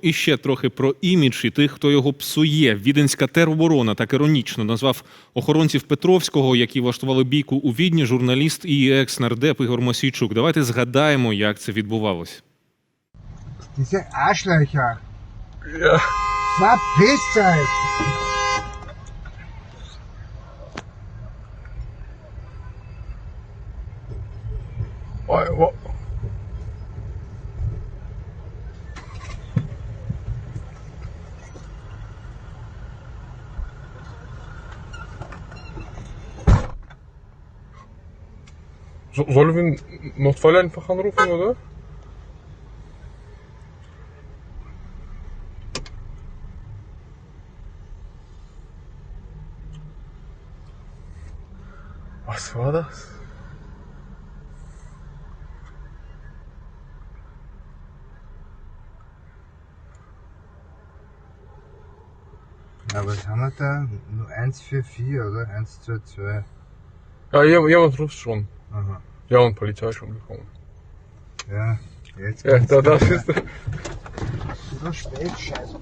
І ще трохи про імідж і тих, хто його псує. Віденська тероборона так іронічно назвав охоронців Петровського, які влаштували бійку у Відні, журналіст і екс-нардеп Ігор Мосійчук. Давайте згадаємо, як це відбувалось. Diese Arschlöcher. Ja. Verpisst euch! Ой, о. Sollen wir Notfall einfach anrufen, oder? Was war das? Na, was haben wir da? Nur 144 oder? 122. Ja, jemand ruft schon. Aha. Ja, und Polizei ist schon gekommen. Ja, jetzt Ja, da, das ist. So spät, scheiße.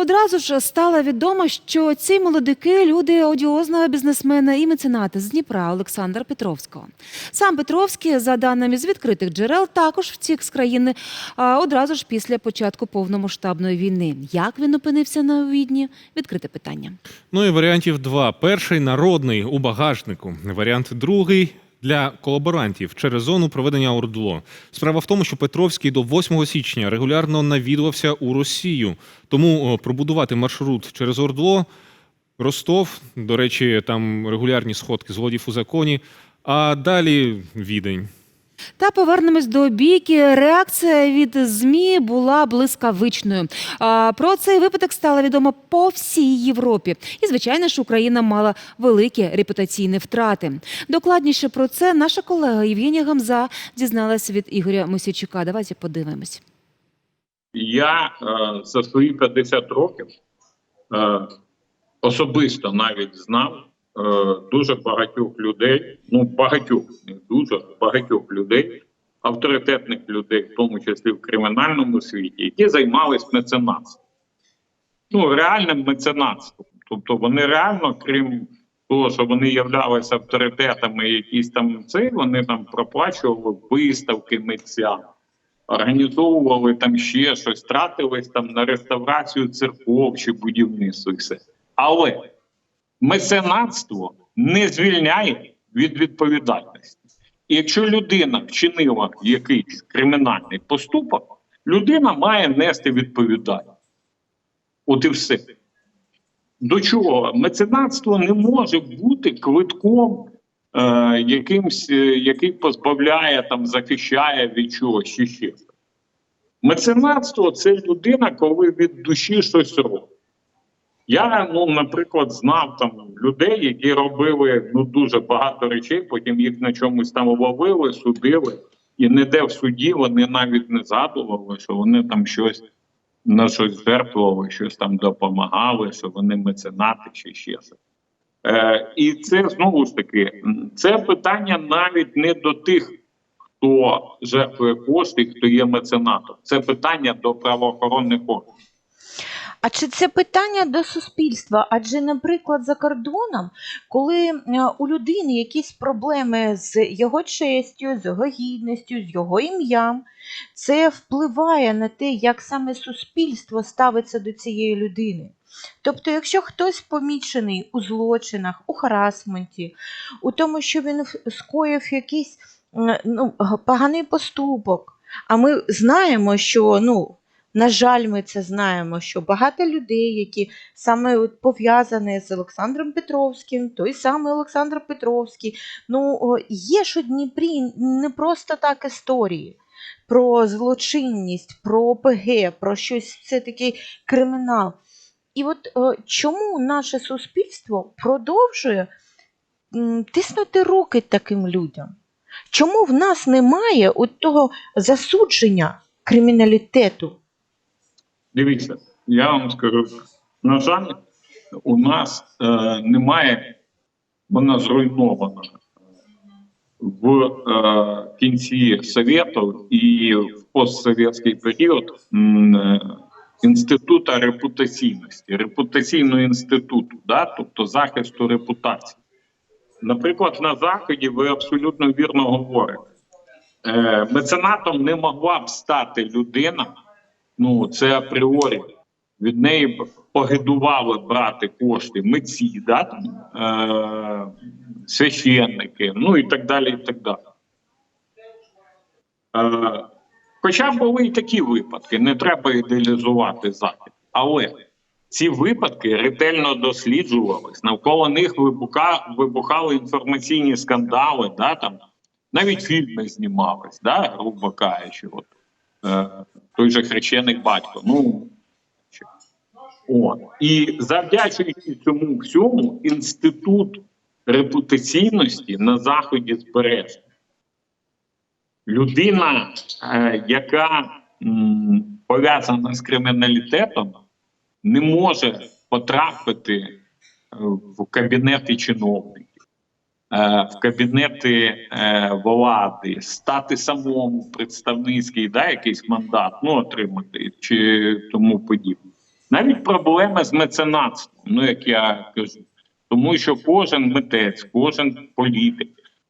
Одразу ж стало відомо, що ці молодики люди одіозного бізнесмена і мецената з Дніпра Олександра Петровського. Сам Петровський, за даними з відкритих джерел, також втік з країни одразу ж після початку повномасштабної війни. Як він опинився на відні? Відкрите питання. Ну і варіантів два: перший народний у багажнику. Варіант другий. Для колаборантів через зону проведення ОРДЛО. Справа в тому, що Петровський до 8 січня регулярно навідувався у Росію. Тому пробудувати маршрут через ОРДЛО Ростов, до речі, там регулярні сходки злодів у законі. А далі відень. Та повернемось до бійки. Реакція від змі була блискавичною. Про цей випадок стало відомо по всій Європі. І звичайно ж, Україна мала великі репутаційні втрати. Докладніше про це наша колега Євгенія Гамза дізналась від Ігоря Мосійчука. Давайте подивимось. Я е, за свої 50 років е, особисто навіть знав дуже багатьох людей, ну багатьох, не дуже багатьох людей, авторитетних людей, в тому числі в кримінальному світі, які займалися меценатством. Ну, реальним меценатством. Тобто вони реально, крім того, що вони являлися авторитетами, якісь там це, вони там проплачували виставки митцям організовували там ще щось, тратились там на реставрацію церков чи будівництво і все. Але меценатство не звільняє від відповідальності. І якщо людина вчинила якийсь кримінальний поступок, людина має нести відповідальність. От і все. До чого? Меценатство не може бути квитком е, якимсь, е, який позбавляє там, захищає від чогось чи ще. Меценатство це людина, коли від душі щось робить. Я, ну, наприклад, знав там людей, які робили ну, дуже багато речей, потім їх на чомусь там ловили, судили, і ніде в суді вони навіть не згадували, що вони там щось на щось жертвували, щось там допомагали, що вони меценати чи ще щось. Е, і це знову ж таки, це питання навіть не до тих, хто жертвує кошти, хто є меценатом. Це питання до правоохоронних органів. А чи це питання до суспільства? Адже, наприклад, за кордоном, коли е, у людини якісь проблеми з його честю, з його гідністю, з його ім'ям, це впливає на те, як саме суспільство ставиться до цієї людини. Тобто, якщо хтось помічений у злочинах, у харасменті, у тому, що він скоїв якийсь е, ну, поганий поступок, а ми знаємо, що ну, на жаль, ми це знаємо, що багато людей, які саме пов'язані з Олександром Петровським, той самий Олександр Петровський, ну є ж у Дніпрі не просто так історії про злочинність, про ОПГ, про щось це такий кримінал. І от чому наше суспільство продовжує тиснути руки таким людям? Чому в нас немає от того засудження криміналітету? Дивіться, я вам скажу, на жаль, у нас е, немає, вона зруйнована в е, кінці Совєту і в постсовєтський період е, інститута репутаційності, репутаційного інституту, да? тобто захисту репутації. Наприклад, на Заході ви абсолютно вірно говорите. Е, меценатом не могла б стати людина, ну це апріорі. Від неї погидували брати кошти митці, да, е, священники, ну і так далі. і так далі. Е, хоча були і такі випадки, не треба ідеалізувати захід. Але ці випадки ретельно досліджувались, навколо них вибуха, вибухали інформаційні скандали, да, там, навіть фільми знімались, да, грубо кажучи. Той же хрещеник батько. Ну, от. І завдячуючи цьому всьому, інститут репутаційності на Заході збережений. Людина, е, яка пов'язана з криміналітетом, не може потрапити е, в кабінети чиновників, е, в кабінети е, влади, стати самому представницький, да, якийсь мандат, ну отримати чи тому подібне. Навіть проблеми з меценатством, ну як я кажу, тому що кожен митець, кожен політик,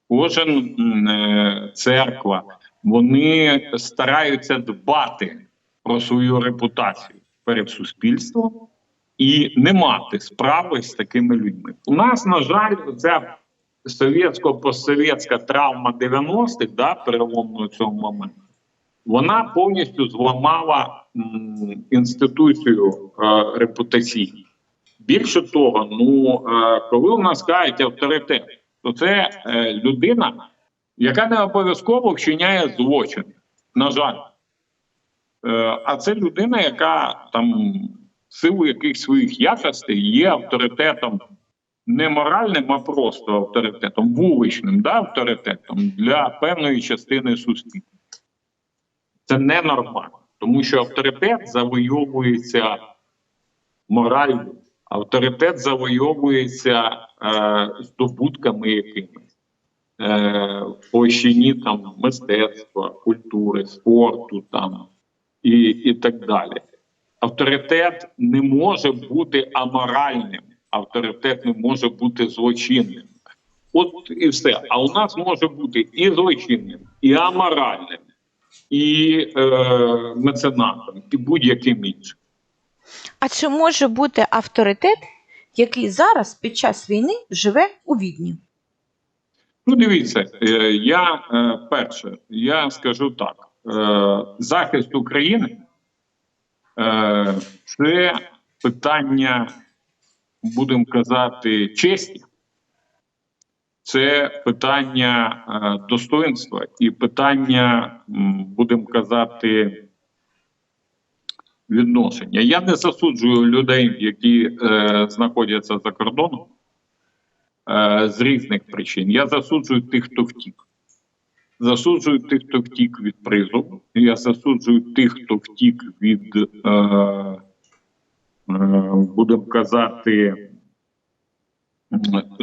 кожен е, церква, вони стараються дбати про свою репутацію перед суспільством і не мати справи з такими людьми. У нас, на жаль, ця совєтсько-постсовєтська травма 90-х, да, переломного цього моменту, вона повністю зламала м, інституцію е, репутаційну. Більше того, ну е, коли у нас кажуть авторитет, то це е, людина, яка не обов'язково вчиняє злочин. На жаль. Е, а це людина, яка там в силу якихось своїх якостей є авторитетом не моральним, а просто авторитетом, вуличним да, авторитетом для певної частини суспільства. Це ненормально, тому що авторитет завойовується морально, авторитет завойовується е, здобутками якимись е, в площині там мистецтва, культури, спорту там і, і так далі. Авторитет не може бути аморальним, авторитет не може бути злочинним. От і все. А у нас може бути і злочинним, і аморальним, і е, меценатом, і будь-яким іншим. А чи може бути авторитет, який зараз під час війни живе у Відні? Ну, дивіться, е, я е, перше, я скажу так: е, захист України це питання, будемо казати, честі, це питання е, достоинства і питання, будемо казати, відношення. Я не засуджую людей, які е, знаходяться за кордоном е, з різних причин. Я засуджую тих, хто втік. Засуджую тих, хто втік від призову. Я засуджую тих, хто втік від, е, будемо казати,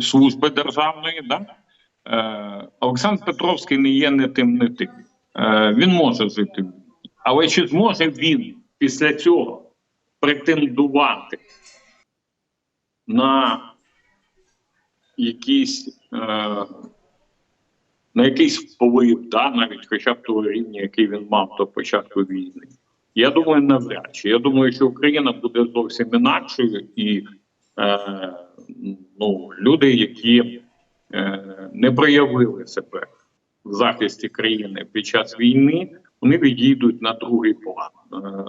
служби державної. Да? Е, Олександр Петровський не є не тим, не тим. Е, він може жити. Але чи зможе він після цього претендувати на якийсь, е, на якийсь вплив, да, навіть хоча б того рівня, який він мав до початку війни. Я думаю, навряд чи. Я думаю, що Україна буде зовсім інакшою, і е, ну, люди, які е, не проявили себе в захисті країни під час війни, вони відійдуть на другий план. Е,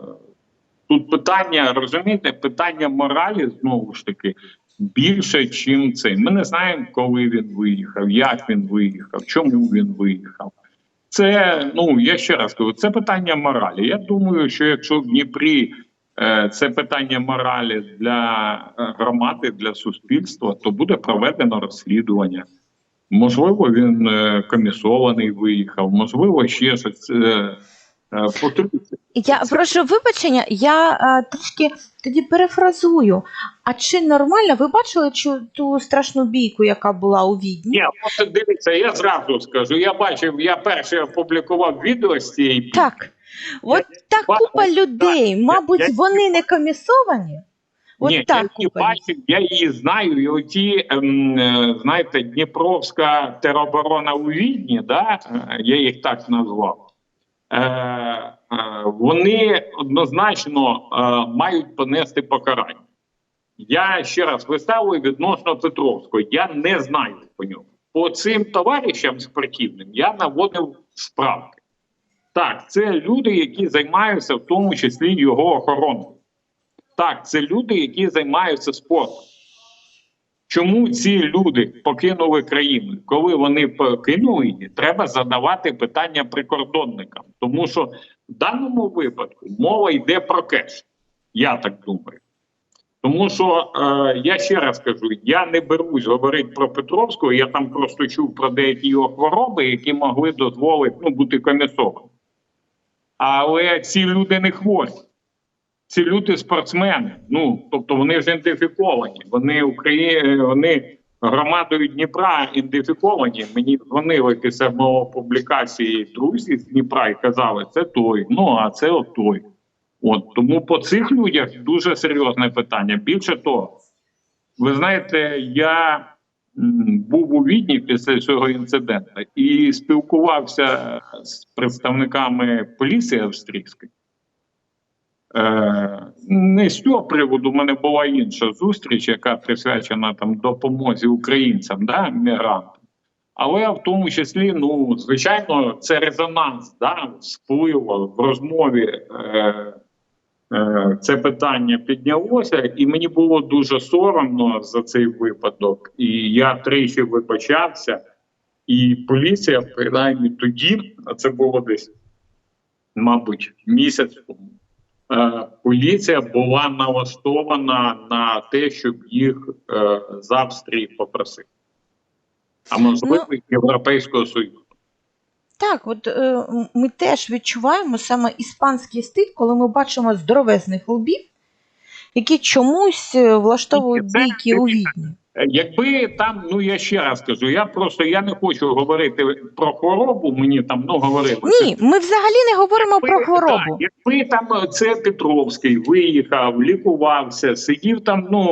тут питання, розумієте, питання моралі знову ж таки більше, чим це. Ми не знаємо, коли він виїхав, як він виїхав, чому він виїхав. Це ну я ще раз кажу, це питання моралі. Я думаю, що якщо в Дніпрі е, це питання моралі для е, громади, для суспільства, то буде проведено розслідування. Можливо, він е, комісований виїхав, можливо, ще щось. Е, е. Я прошу вибачення, я е, трішки тоді перефразую. А чи нормально? Ви бачили чу- ту страшну бійку, яка була у Відні? Ні, от дивіться, я зразу скажу. Я бачив, я перший опублікував відео з цієї бійки. Так. От та бачу, купа людей, я- мабуть, я- вони не комісовані. От Ні, так я її купа. бачив, я її знаю. І оті, ем, е, знаєте, Дніпровська тероборона у Відні, да, е, я їх так назвав. Е, е, вони однозначно е, мають понести покарання. Я ще раз виставую відносно Петровського. Я не знаю по ньому. По цим товаришам спортивним я наводив справки. Так, це люди, які займаються в тому числі його охороною. Так, це люди, які займаються спортом. Чому ці люди покинули країну? Коли вони покинули її, треба задавати питання прикордонникам. Тому що в даному випадку мова йде про кеш. Я так думаю. Тому що е, я ще раз кажу: я не берусь говорити про Петровського, я там просто чув про деякі його хвороби, які могли дозволити ну, бути комісованими. Але ці люди не хворі. Ці люди спортсмени. Ну тобто вони ж ідентифіковані. Вони Украї... вони громадою Дніпра ідентифіковані. Мені дзвонили після мого публікації друзі з Дніпра і казали, це той, ну а це от той. От тому по цих людях дуже серйозне питання. Більше того, ви знаєте, я був у Відні після цього інциденту і спілкувався з представниками поліції австрійської. Е, не з цього приводу, у мене була інша зустріч, яка присвячена там допомозі українцям, да, мігрантам. Але в тому числі, ну, звичайно, це резонанс, да, вплив в розмові. Е, е, це питання піднялося, і мені було дуже соромно за цей випадок. І я тричі вибачався, і поліція, принаймні тоді, а це було десь, мабуть, місяць тому. Е, поліція була налаштована на те, щоб їх е, з Австрії попросити, а можливо, і Європейського Союзу. Так, от е, ми теж відчуваємо саме іспанський стиль, коли ми бачимо здоровезних лбів, які чомусь е, влаштовують бійки у Відні. Е, Якби там, ну я ще раз кажу, я просто я не хочу говорити про хворобу. Мені там ну говорили. Ні, ми взагалі не говоримо про хворобу. Так, якби там е, це Петровський виїхав, лікувався, сидів там ну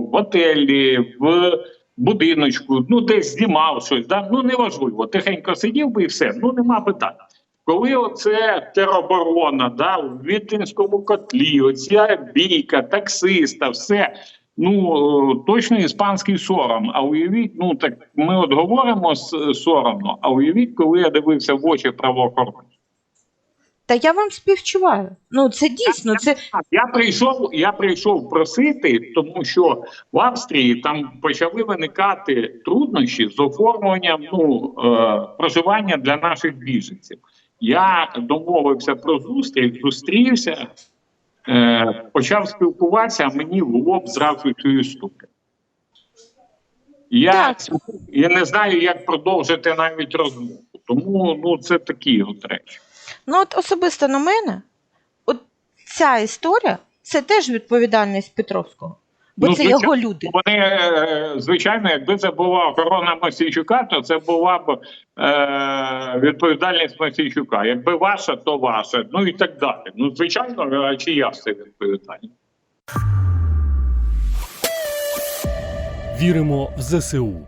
в готелі, в будиночку, ну десь знімав щось, да? ну неважливо, тихенько сидів би і все, ну нема питань. Коли оце тероборона, да, в Вітинському котлі, оця бійка, таксиста, все. Ну е, точно іспанський сором. А уявіть, ну так ми от говоримо соромно. А уявіть, коли я дивився в очі правоохоронців. Та я вам співчуваю. Ну це дійсно, це Я прийшов, я прийшов просити, тому що в Австрії там почали виникати труднощі з оформленням ну, е, проживання для наших біженців. Я домовився про зустріч, зустрівся, е, почав спілкуватися, а мені в лоб зразу цю історію. Я, я не знаю, як продовжити навіть розмову. Тому ну, це такі от речі. ну от особисто на мене, от ця історія це теж відповідальність Петровського, бо Ну, це звичайно. його люди. Вони, е, звичайно, якби це була охорона Мосійчука, то це була б е, відповідальність Мосійчука. Якби ваша, то ваша. Ну і так далі. Ну, звичайно, а чия це відповідальність? Віримо в ЗСУ.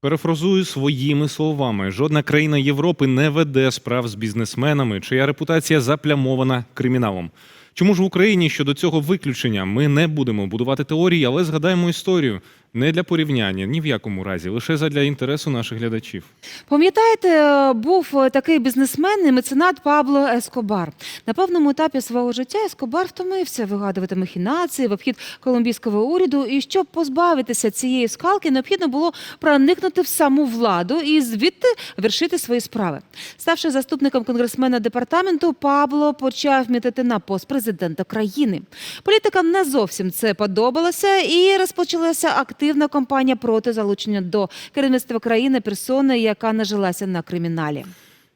Перефразую своїми словами: жодна країна Європи не веде справ з бізнесменами, чия репутація заплямована криміналом. Чому ж в Україні щодо цього виключення? Ми не будемо будувати теорії, але згадаємо історію не для порівняння, ні в якому разі, лише задля інтересу наших глядачів. Пам'ятаєте, е, був е, такий бізнесмен і меценат Пабло Ескобар. На певному етапі свого життя Ескобар втомився вигадувати махінації в обхід колумбійського уряду. І щоб позбавитися цієї скалки, необхідно було проникнути в саму владу і звідти вершити свої справи. Ставши заступником конгресмена департаменту, Пабло почав мітити на пост президента країни. Політикам не зовсім це подобалося, і розпочалася активна кампанія проти залучення до керівництва країни персони, яка нажилася на криміналі.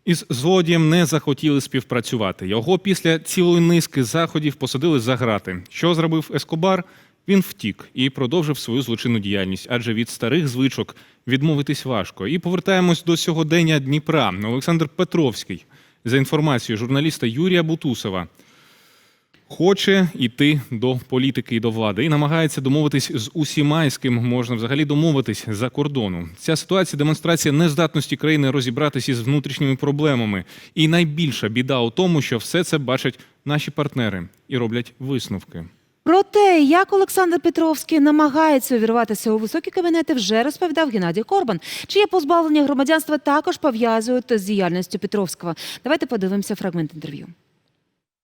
Із злодієм не захотіли співпрацювати. Його після цілої низки заходів посадили за грати. Що зробив Ескобар? Він втік і продовжив свою злочинну діяльність, адже від старих звичок відмовитись важко. І повертаємось до сьогодення Дніпра. Олександр Петровський, за інформацією журналіста Юрія Бутусова, хоче йти до політики і до влади і намагається домовитись з усіма, з ким можна взагалі домовитись за кордону. Ця ситуація демонстрація нездатності країни розібратися із внутрішніми проблемами. І найбільша біда у тому, що все це бачать наші партнери і роблять висновки. Про те, як Олександр Петровський намагається увірватися у високі кабінети, вже розповідав Геннадій Корбан, чиє позбавлення громадянства також пов'язують з діяльністю Петровського. Давайте подивимося фрагмент інтерв'ю.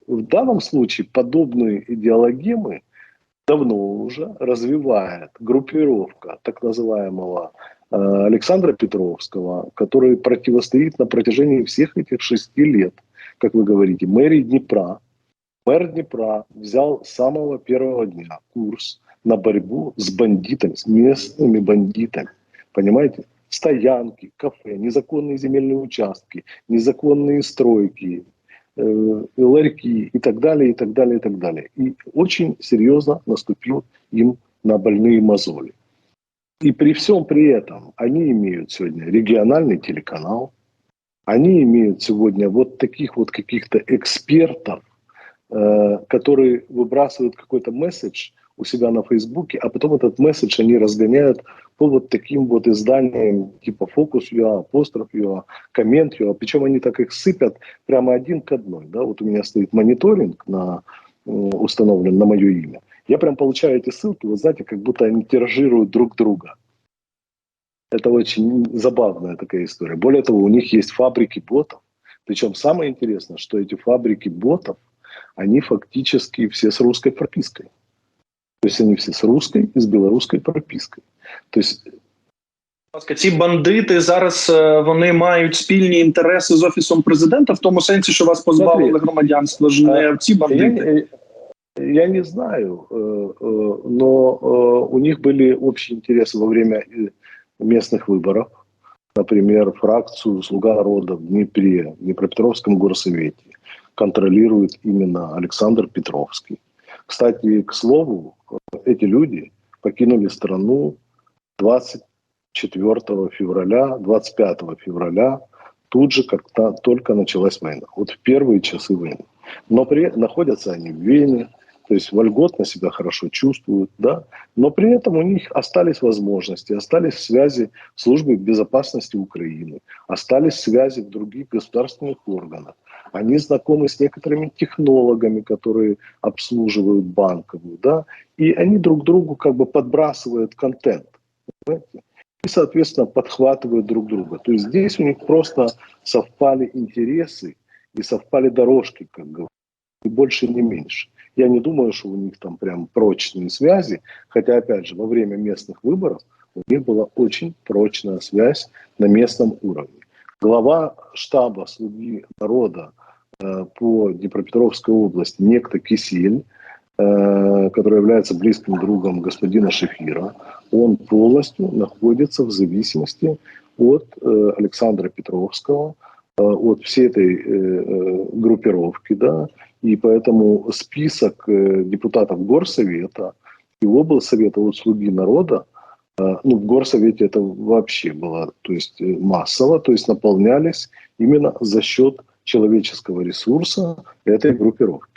В данном случае подобные идеологемы давно уже развивает группировка так называемого э, Александра Петровского, который противостоит на протяжении всех этих шести лет, как вы говорите, мэрии Днепра. Мэр Днепра взял с самого первого дня курс на борьбу с бандитами, с местными бандитами. Понимаете? Стоянки, кафе, незаконные земельные участки, незаконные стройки, э, ларьки и так далее, и так далее, и так далее. И очень серьезно наступил им на больные мозоли. И при всем при этом они имеют сегодня региональный телеканал, они имеют сегодня вот таких вот каких-то экспертов, э, которые выбрасывают какой-то месседж у себя на Фейсбуке, а потом этот месседж они разгоняют по вот таким вот изданиям типа Focus.ua, Апостроф.ua, Коммент.ua, причем они так их сыпят прямо один к одной. Да? Вот у меня стоит мониторинг на, установлен на мое имя. Я прям получаю эти ссылки, вы знаете, как будто они тиражируют друг друга. Это очень забавная такая история. Более того, у них есть фабрики ботов. Причем самое интересное, что эти фабрики ботов, они фактически все с русской пропиской. То есть они все с русской и с белорусской пропиской. То есть Будь ласка, ці бандити зараз е, вони мають спільні інтереси з офісом президента в тому сенсі, що вас позбавили Смотри, громадянства. Ж не ці я, бандити. не- я не знаю, э, э, но э, у них были общие интересы во время э, местных выборов. Например, фракцию «Слуга народа» в Днепре, в Днепропетровском горсовете контролирует именно Александр Петровский. Кстати, к слову, эти люди покинули страну 24 февраля, 25 февраля, тут же, как только началась война. Вот в первые часы войны. Но при, находятся они в Вене, то есть вольготно себя хорошо чувствуют, да, но при этом у них остались возможности, остались связи в службе безопасности Украины, остались связи в других государственных органах. Они знакомы с некоторыми технологами, которые обслуживают банковую, да, и они друг другу как бы подбрасывают контент, понимаете? и, соответственно, подхватывают друг друга. То есть здесь у них просто совпали интересы и совпали дорожки, как говорят, и больше, не меньше. Я не думаю, что у них там прям прочные связи, хотя, опять же, во время местных выборов у них была очень прочная связь на местном уровне. Глава штаба «Слуги народа» э, по Днепропетровской области, некто Кисель, э, который является близким другом господина Шефира, он полностью находится в зависимости от э, Александра Петровского, от всей этой группировки, да, и поэтому список депутатов Горсовета и облсовета от «Слуги народа», ну, в Горсовете это вообще было, то есть э, массово, то есть наполнялись именно за счет человеческого ресурса этой группировки.